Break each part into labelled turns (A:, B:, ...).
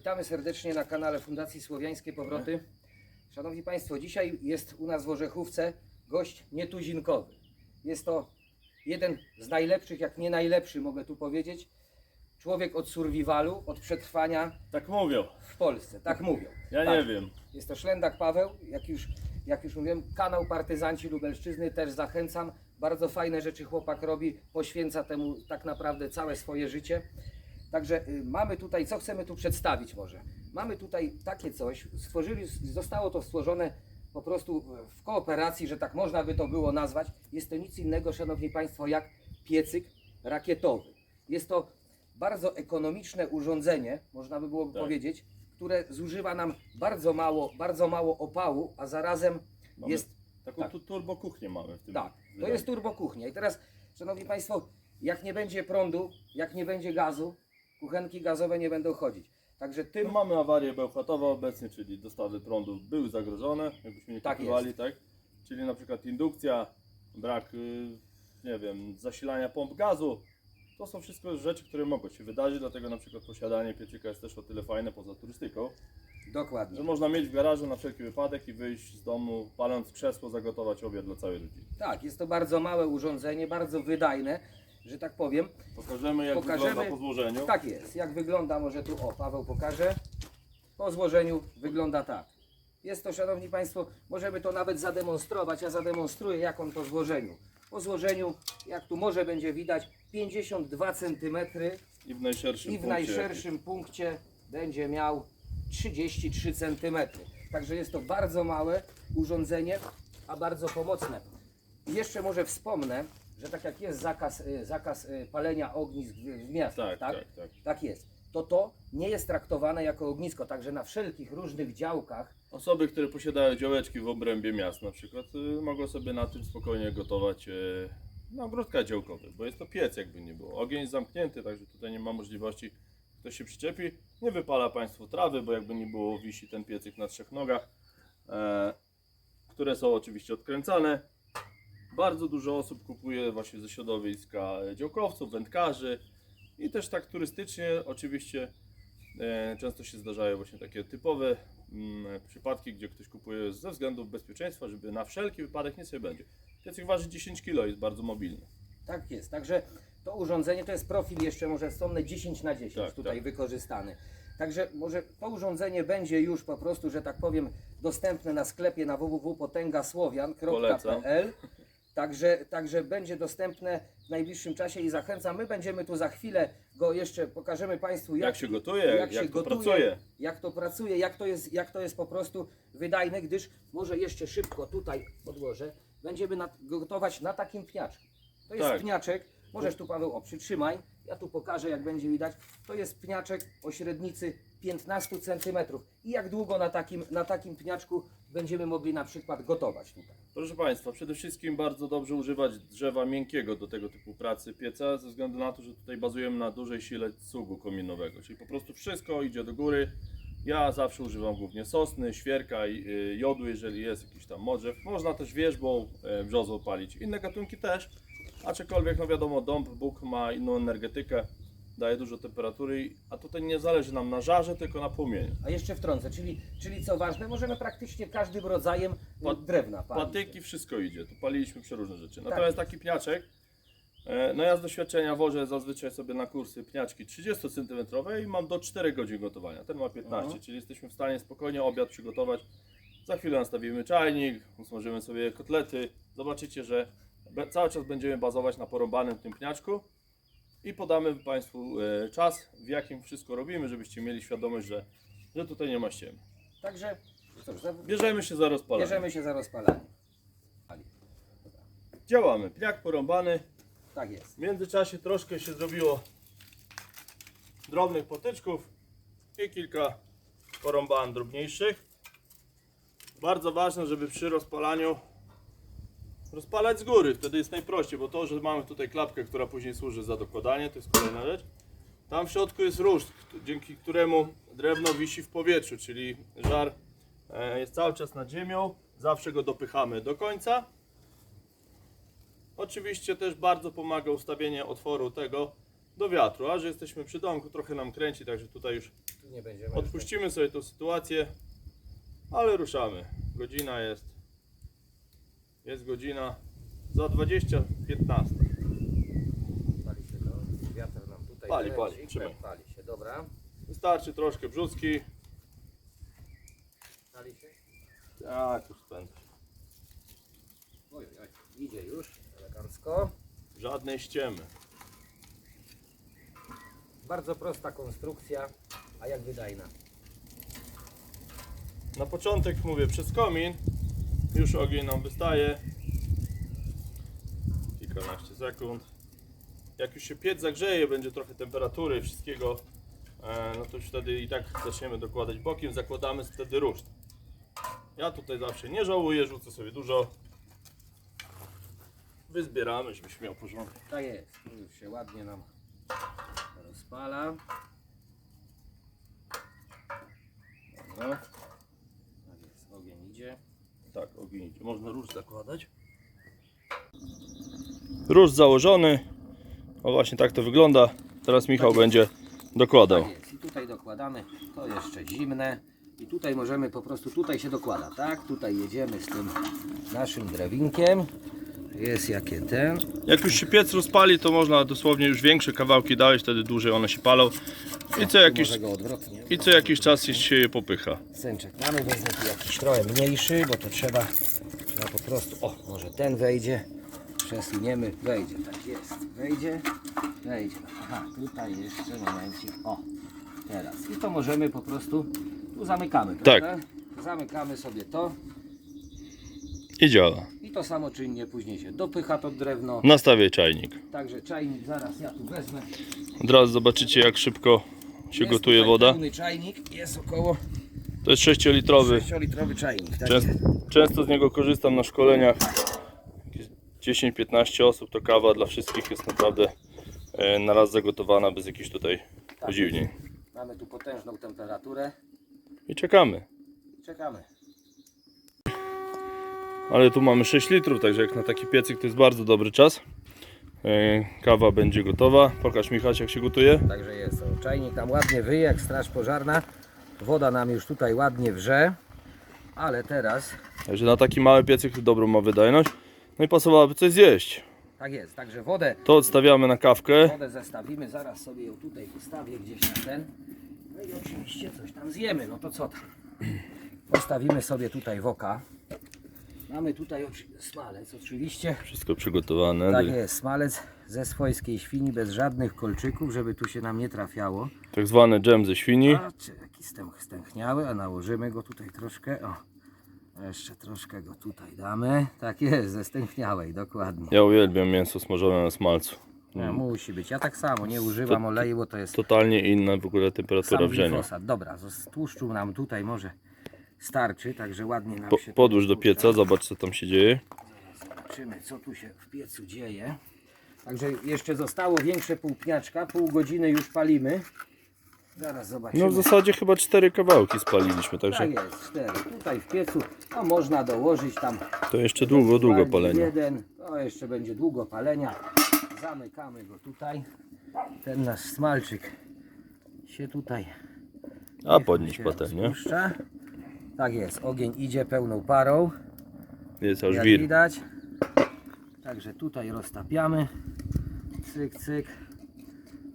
A: Witamy serdecznie na kanale Fundacji Słowiańskie Powroty. Szanowni Państwo, dzisiaj jest u nas w Orzechówce gość nietuzinkowy. Jest to jeden z najlepszych, jak nie najlepszy, mogę tu powiedzieć, człowiek od survivalu, od przetrwania
B: Tak mówią.
A: w Polsce. Tak mówią.
B: Ja
A: tak.
B: nie wiem.
A: Jest to Szlendak Paweł, jak już, jak już mówiłem, kanał Partyzanci Lubelszczyzny, też zachęcam. Bardzo fajne rzeczy chłopak robi, poświęca temu tak naprawdę całe swoje życie. Także y, mamy tutaj, co chcemy tu przedstawić może? Mamy tutaj takie coś, stworzyli, zostało to stworzone po prostu w kooperacji, że tak można by to było nazwać. Jest to nic innego, Szanowni Państwo, jak piecyk rakietowy. Jest to bardzo ekonomiczne urządzenie, można by było
B: Tak.
A: powiedzieć, które zużywa nam bardzo mało, bardzo mało opału, a zarazem
B: Mamy
A: jest
B: Taką
A: tak.
B: tu turbo kuchnię mamy w tym.
A: tak, to
B: wydaniu.
A: jest turbokuchnia. I teraz, Szanowni Państwo, jak nie będzie prądu, jak nie będzie gazu, kuchenki gazowe nie będą chodzić. Także tym
B: No, mamy awarię bełchatową obecnie, czyli dostawy prądu były zagrożone, jakbyśmy nie
A: Tak
B: kupowali, tak? Czyli na przykład indukcja, brak, y, nie wiem, zasilania pomp gazu. To są wszystko rzeczy, które mogą się wydarzyć, dlatego na przykład posiadanie piecyka jest też o tyle fajne poza turystyką,
A: dokładnie.
B: że można mieć w garażu na wszelki wypadek i wyjść z domu, paląc krzesło, zagotować obiad dla całej rodziny.
A: Tak, jest to bardzo małe urządzenie, bardzo wydajne, że tak powiem.
B: Pokażemy jak
A: Pokażemy-
B: wygląda po złożeniu.
A: Tak jest. Jak wygląda, może tu, o, Paweł pokaże. Po złożeniu wygląda tak. Jest to, Szanowni Państwo, możemy to nawet zademonstrować. Ja zademonstruję, jak on po złożeniu. Po złożeniu, jak tu może będzie widać, 52 cm
B: I w najszerszym
A: i w
B: punkcie.
A: najszerszym punkcie będzie miał 33 cm. Także jest to bardzo małe urządzenie, a bardzo pomocne. Jeszcze może wspomnę, że tak jak jest zakaz, y, zakaz y, palenia ognisk w, w miastach,
B: Tak, tak, tak.
A: tak jest, to to nie jest traktowane jako ognisko, także na wszelkich różnych działkach,
B: Osoby, które posiadają działeczki w obrębie miast na przykład, y, mogą sobie na tym spokojnie gotować y, na ogródkach działkowych, bo jest to piec jakby nie było. Ogień jest zamknięty, także tutaj nie ma możliwości, ktoś się przyczepi. Nie wypala Państwu trawy, bo jakby nie było wisi ten piecyk na trzech nogach, e, które są oczywiście odkręcane. Bardzo dużo osób kupuje właśnie ze środowiska działkowców, wędkarzy i też tak turystycznie oczywiście E, Często się zdarzają właśnie takie typowe mm, przypadki, gdzie ktoś kupuje ze względów bezpieczeństwa, żeby na wszelki wypadek nie sobie będzie. Piecyk waży 10 kg, jest bardzo mobilny.
A: tak jest. Także to urządzenie to jest profil jeszcze może wspomnę 10 na 10
B: Tak,
A: tutaj
B: tak.
A: wykorzystany. Także może to urządzenie będzie już po prostu, że tak powiem, dostępne na sklepie na www.potęgasłowian.pl Także, także będzie dostępne w najbliższym czasie i zachęcam. My będziemy tu za chwilę go jeszcze pokażemy Państwu,
B: Jak,
A: jak,
B: się gotuje, jak,
A: się
B: to
A: gotuje,
B: pracuje.
A: jak to pracuje, jak to, jest, jak to jest po prostu wydajne, gdyż może jeszcze szybko tutaj podłożę, będziemy na, gotować na takim pniaczku. To jest
B: Tak.
A: pniaczek, możesz tu Paweł o przytrzymaj, ja tu pokażę jak będzie widać. To jest pniaczek o średnicy 15 cm. I jak długo na takim, na takim pniaczku będziemy mogli na przykład gotować tutaj.
B: Proszę Państwa, przede wszystkim bardzo dobrze używać drzewa miękkiego do tego typu pracy pieca, ze względu na to, że tutaj bazujemy na dużej sile cugu kominowego, czyli po prostu wszystko idzie do góry. Ja zawsze używam głównie sosny, świerka, y, jodu, jeżeli jest jakiś tam modrzew. Można też wierzbą, y, brzozą palić. Inne gatunki też, aczkolwiek no wiadomo, dąb, bóg ma inną energetykę, daje dużo temperatury, a tutaj nie zależy nam na żarze, tylko na płomieniu.
A: A jeszcze wtrącę, czyli, czyli co ważne, możemy praktycznie każdym rodzajem
B: Pat-
A: drewna palić.
B: Patyki, wszystko idzie. Tu paliliśmy przeróżne rzeczy. Natomiast taki pniaczek, e, no ja z doświadczenia wożę zazwyczaj sobie na kursy pniaczki 30 cm i mam do 4 godzin gotowania. Ten ma 15,
A: Mhm.
B: czyli jesteśmy w stanie spokojnie obiad przygotować. Za chwilę nastawimy czajnik, usmażymy sobie kotlety. Zobaczycie, że be- cały czas będziemy bazować na porąbanym tym pniaczku i podamy Państwu e, czas, w jakim wszystko robimy, żebyście mieli świadomość, że, że tutaj nie ma ściemy.
A: Także cóż, za-
B: Bierzemy się za rozpalanie.
A: bierzemy się za rozpalanie.
B: Działamy. Pniak porąbany.
A: Tak jest.
B: W międzyczasie troszkę się zrobiło drobnych potyczków i kilka porąban drobniejszych. Bardzo ważne, żeby przy rozpalaniu rozpalać z góry, wtedy jest najprościej, bo to, że mamy tutaj klapkę, która później służy za dokładanie, to jest kolejna rzecz. Tam w środku jest ruszt, dzięki któremu drewno wisi w powietrzu, czyli żar e, jest cały czas nad ziemią, zawsze go dopychamy do końca. Oczywiście też bardzo pomaga ustawienie otworu tego do wiatru, a że jesteśmy przy domku, trochę nam kręci, także tutaj już
A: Tu nie będziemy.
B: Odpuścimy sobie tą sytuację, ale ruszamy. Godzina jest. Jest godzina za 20, 15.
A: Pali się to. Wiatr nam tutaj
B: Pali,
A: kręci,
B: pali, trzymaj.
A: Pali się, dobra.
B: Wystarczy troszkę brzuski.
A: Pali się.
B: Tak, już spędzę.
A: Oj, oj, oj. Idzie już, elegancko.
B: Żadnej ściemy.
A: Bardzo prosta konstrukcja, a jak wydajna.
B: Na początek mówię przez komin. Już ogień nam wystaje. Kilkanaście sekund. Jak już się piec zagrzeje, będzie trochę temperatury, wszystkiego, e, no to już wtedy i tak zaczniemy dokładać bokiem, zakładamy wtedy ruszt. Ja tutaj zawsze nie żałuję, rzucę sobie dużo. Wyzbieramy, żebyś miał porządek.
A: Tak jest. Już się ładnie nam rozpala. Dobra. Tak jest, ogień idzie.
B: Tak, idzie. Można róż zakładać. Róż założony. O właśnie tak to wygląda. Teraz Michał będzie dokładał.
A: Tak jest. I tutaj dokładamy. To jeszcze zimne. I tutaj możemy po prostu, tutaj się dokłada, tak? Tutaj jedziemy z tym naszym drewinkiem. Jest jakie ten.
B: Jak już się piec rozpali, to można dosłownie już większe kawałki dać, wtedy dłużej one się palą. I co jakiś,
A: Może go odwrotnie.
B: i co jakiś czas się je popycha.
A: Sęczek mamy, wezmę tu jakiś trochę mniejszy, bo to trzeba, trzeba po prostu, o, może ten wejdzie, przesuniemy, wejdzie, tak jest, wejdzie, wejdzie, aha, tutaj jeszcze momencik, o, teraz, i to możemy po prostu, tu zamykamy,
B: Tak.
A: prawda? Zamykamy sobie to
B: I działa.
A: I to samoczynnie później się dopycha to drewno,
B: Nastawię czajnik.
A: także czajnik zaraz ja tu wezmę.
B: Od razu zobaczycie jak szybko się
A: Jest
B: gotuje woda.
A: Pełny czajnik, jest około
B: To jest 6-litrowy.
A: 6-litrowy czajnik, tak
B: Często, często z niego korzystam na szkoleniach. Jakieś 10-15 osób to kawa dla wszystkich jest naprawdę e, na raz zagotowana bez jakichś tutaj podziwnień.
A: Mamy tu potężną temperaturę,
B: I czekamy.
A: czekamy.
B: Ale tu mamy 6 litrów, także jak na taki piecyk to jest bardzo dobry czas. E, Kawa będzie gotowa. Pokaż Michał jak się gotuje.
A: Także jest. O, czajnik nam ładnie wyje, jak straż pożarna. Woda nam już tutaj ładnie wrze. Ale teraz,
B: Także na taki mały piecyk dobrą ma wydajność. No i pasowałoby coś zjeść.
A: tak jest, także wodę,
B: To odstawiamy na kawkę.
A: wodę zestawimy, zaraz sobie ją tutaj postawię gdzieś na ten. No i oczywiście coś tam zjemy, no to co tam. Postawimy sobie tutaj woka. Mamy tutaj smalec oczywiście.
B: Wszystko przygotowane.
A: Tak jest, smalec ze swojskiej świni, bez żadnych kolczyków, żeby tu się nam nie trafiało.
B: Tak zwany dżem ze świni.
A: Czy taki stęch, stęchniały, a nałożymy go tutaj troszkę. O, jeszcze troszkę go tutaj damy. Tak jest, ze stęchniałej, dokładnie.
B: Ja uwielbiam mięso smażone na smalcu.
A: No, musi być. Ja tak samo nie używam oleju, bo to jest
B: Totalnie inna w ogóle temperatura wrzenia.
A: Dobra, tłuszczu nam tutaj może starczy, także ładnie nam
B: Po,
A: się
B: podłóż do pieca, zobacz co tam się dzieje.
A: Zobaczymy, co tu się w piecu dzieje. Także jeszcze zostało większe półpniaczka, pół godziny już palimy. Zaraz zobaczymy.
B: No w zasadzie chyba cztery kawałki spaliliśmy, także
A: Tak jest, cztery. Tutaj w piecu, a można dołożyć tam
B: to jeszcze długo, długo palenia.
A: Jeden, to jeszcze będzie długo palenia. Zamykamy go tutaj. Ten nasz smalczyk się tutaj
B: A podnieś
A: się
B: patelnię.
A: rozpuszcza. Tak jest, ogień idzie pełną parą,
B: Jest aż
A: jak
B: wir.
A: widać. Także tutaj roztapiamy. Cyk, cyk.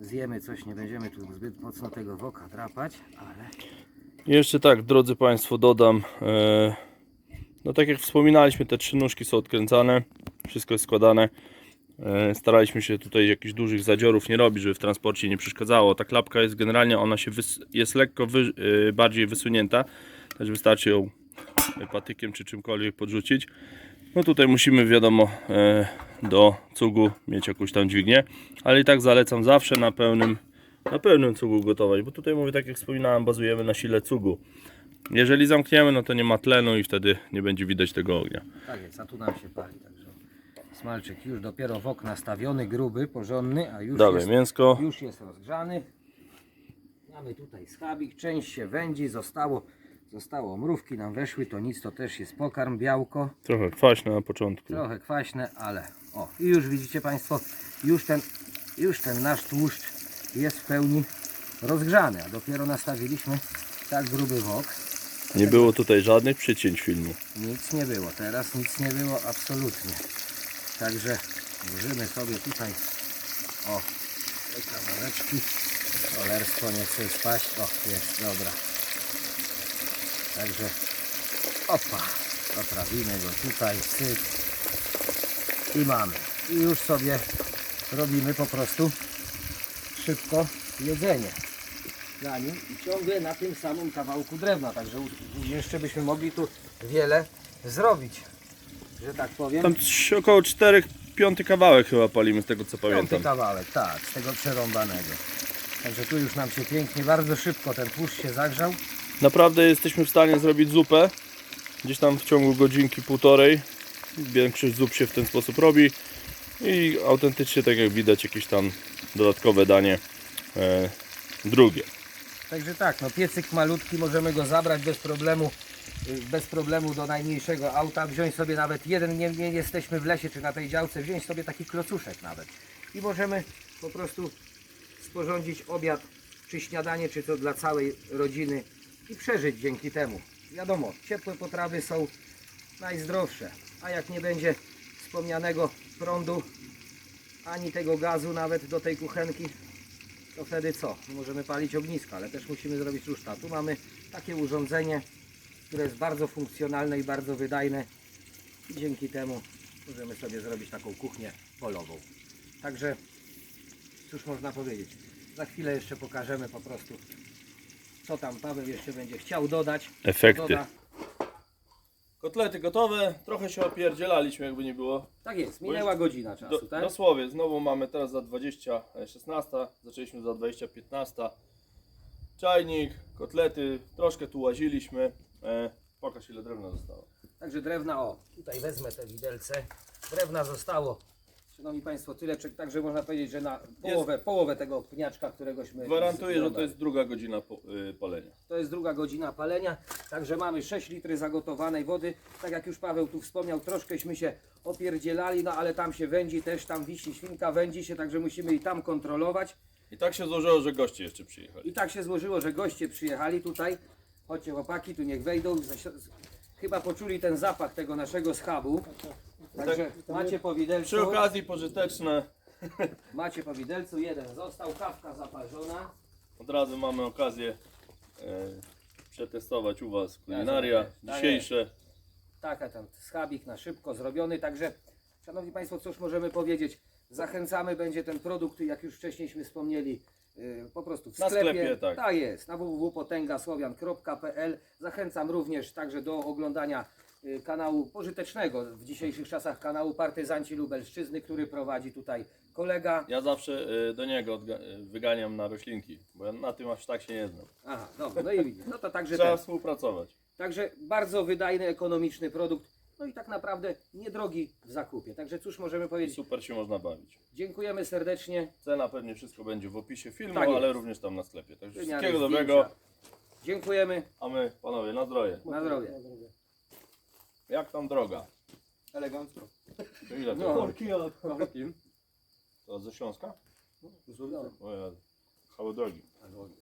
A: Zjemy coś, nie będziemy tu zbyt mocno tego woka drapać, ale
B: Jeszcze tak, drodzy Państwo, dodam. E, no tak jak wspominaliśmy, te trzy nóżki są odkręcane. Wszystko jest składane. E, staraliśmy się tutaj jakichś dużych zadziorów nie robić, żeby w transporcie nie przeszkadzało. Ta klapka jest generalnie, ona się jest lekko wy- e, bardziej wysunięta. Także wystarczy ją patykiem czy czymkolwiek podrzucić. No tutaj musimy wiadomo e, do cugu mieć jakąś tam dźwignię, ale i tak zalecam zawsze na pełnym, na pełnym cugu gotować, bo tutaj mówię tak jak wspominałem, bazujemy na sile cugu. Jeżeli zamkniemy, no to nie ma tlenu i wtedy nie będzie widać tego ognia.
A: tak jest, a tu nam się pali. Także smalczyk już dopiero wok nastawiony, gruby, porządny, a już
B: Dawaj
A: jest
B: mięsko.
A: Już jest rozgrzany. Mamy tutaj schabik, część się wędzi, zostało, zostało mrówki nam weszły, to nic, to też jest pokarm, białko,
B: Trochę kwaśne na początku.
A: trochę kwaśne, ale o i już widzicie Państwo, już ten, już ten nasz tłuszcz jest w pełni rozgrzany, a dopiero nastawiliśmy tak gruby wok.
B: Nie było tutaj żadnych przycięć filmu.
A: Nic nie było, teraz nic nie było absolutnie. Także włożymy sobie tutaj o te kawałeczki. Cholerstwo nie chce spaść. O, jest, dobra. Także opa, doprawimy go tutaj, syk i mamy. I już sobie robimy po prostu szybko jedzenie dla nim i ciągle na tym samym kawałku drewna, także jeszcze byśmy mogli tu wiele zrobić, że tak powiem.
B: Tam około 4 piąty kawałek chyba palimy z tego co
A: Piąty
B: pamiętam.
A: kawałek, tak, z tego przerąbanego. Także tu już nam się pięknie, bardzo szybko ten tłuszcz się zagrzał.
B: Naprawdę jesteśmy w stanie zrobić zupę. Gdzieś tam w ciągu godzinki, półtorej. Większość zup się w ten sposób robi. I autentycznie, tak jak widać, jakieś tam dodatkowe danie e, drugie.
A: Także tak, no piecyk malutki, możemy go zabrać bez problemu, bez problemu do najmniejszego auta, wziąć sobie nawet jeden, nie, nie jesteśmy w lesie czy na tej działce, wziąć sobie taki klocuszek nawet. I możemy po prostu sporządzić obiad, czy śniadanie, czy to dla całej rodziny i przeżyć dzięki temu. Wiadomo, ciepłe potrawy są najzdrowsze, a jak nie będzie wspomnianego prądu, ani tego gazu nawet do tej kuchenki, to wtedy co? Możemy palić ognisko, ale też musimy zrobić ruszta. Tu mamy takie urządzenie, które jest bardzo funkcjonalne i bardzo wydajne i dzięki temu możemy sobie zrobić taką kuchnię polową. Także cóż można powiedzieć. Za chwilę jeszcze pokażemy po prostu co tam Paweł jeszcze będzie chciał dodać.
B: Efekty.
A: Doda.
B: Kotlety gotowe, trochę się opierdzielaliśmy jakby nie było.
A: Tak jest, minęła godzina czasu,
B: Do,
A: tak?
B: Dosłownie, znowu mamy teraz za 20, e, 16, zaczęliśmy za 20, 15. Czajnik, kotlety, troszkę tu łaziliśmy. E, pokaż ile drewna zostało.
A: Także drewna, o, tutaj wezmę te widelce. Drewna zostało, szanowni Państwo, tyle, czy- także można powiedzieć, że na połowę, połowę tego pniaczka, któregośmy
B: Gwarantuję, że to jest druga godzina po, y, palenia.
A: To jest druga godzina palenia, także mamy 6 litry zagotowanej wody. Tak jak już Paweł tu wspomniał, troszkęśmy się opierdzielali, no ale tam się wędzi też, tam wisi świnka, wędzi się, także musimy i tam kontrolować.
B: I tak się złożyło, że goście jeszcze przyjechali.
A: I tak się złożyło, że goście przyjechali tutaj. Chodźcie chłopaki, tu niech wejdą. Chyba poczuli ten zapach tego naszego schabu. Także macie po widelcu,
B: Przy okazji pożyteczne,
A: macie po widelcu, jeden został, kawka zaparzona.
B: od razu mamy okazję e, przetestować u Was kulinaria
A: Tak
B: dzisiejsze.
A: Taka ten schabik na szybko zrobiony, także Szanowni Państwo, cóż możemy powiedzieć? Zachęcamy, będzie ten produkt, jak już wcześniejśmy wspomnieli, yy, po prostu w
B: Na
A: sklepie.
B: sklepie, tak.
A: tak jest, na www.potęgasłowian.pl. Zachęcam również także do oglądania yy, kanału pożytecznego w dzisiejszych czasach kanału Partyzanci Lubelszczyzny, który prowadzi tutaj kolega.
B: Ja zawsze e, do niego odga- wyganiam na roślinki, bo ja na tym aż tak się nie znam.
A: Aha, dobra, no i widzisz, no to także
B: Trzeba
A: ten.
B: współpracować.
A: Także bardzo wydajny, ekonomiczny produkt, no i tak naprawdę niedrogi w zakupie. Także cóż możemy
B: I
A: powiedzieć?
B: super się można bawić.
A: Dziękujemy serdecznie.
B: Cena pewnie wszystko będzie w opisie filmu,
A: Tak jest.
B: ale również tam na sklepie. Także
A: Wymiary
B: wszystkiego
A: zdjęcia.
B: dobrego,
A: Dziękujemy.
B: a my panowie na zdrowie.
A: Na zdrowie.
B: Jak tam droga?
C: Elegancko.
B: To ile to?
A: No.
C: Korki od
B: To ze Śląska? O ja, kawał drogi.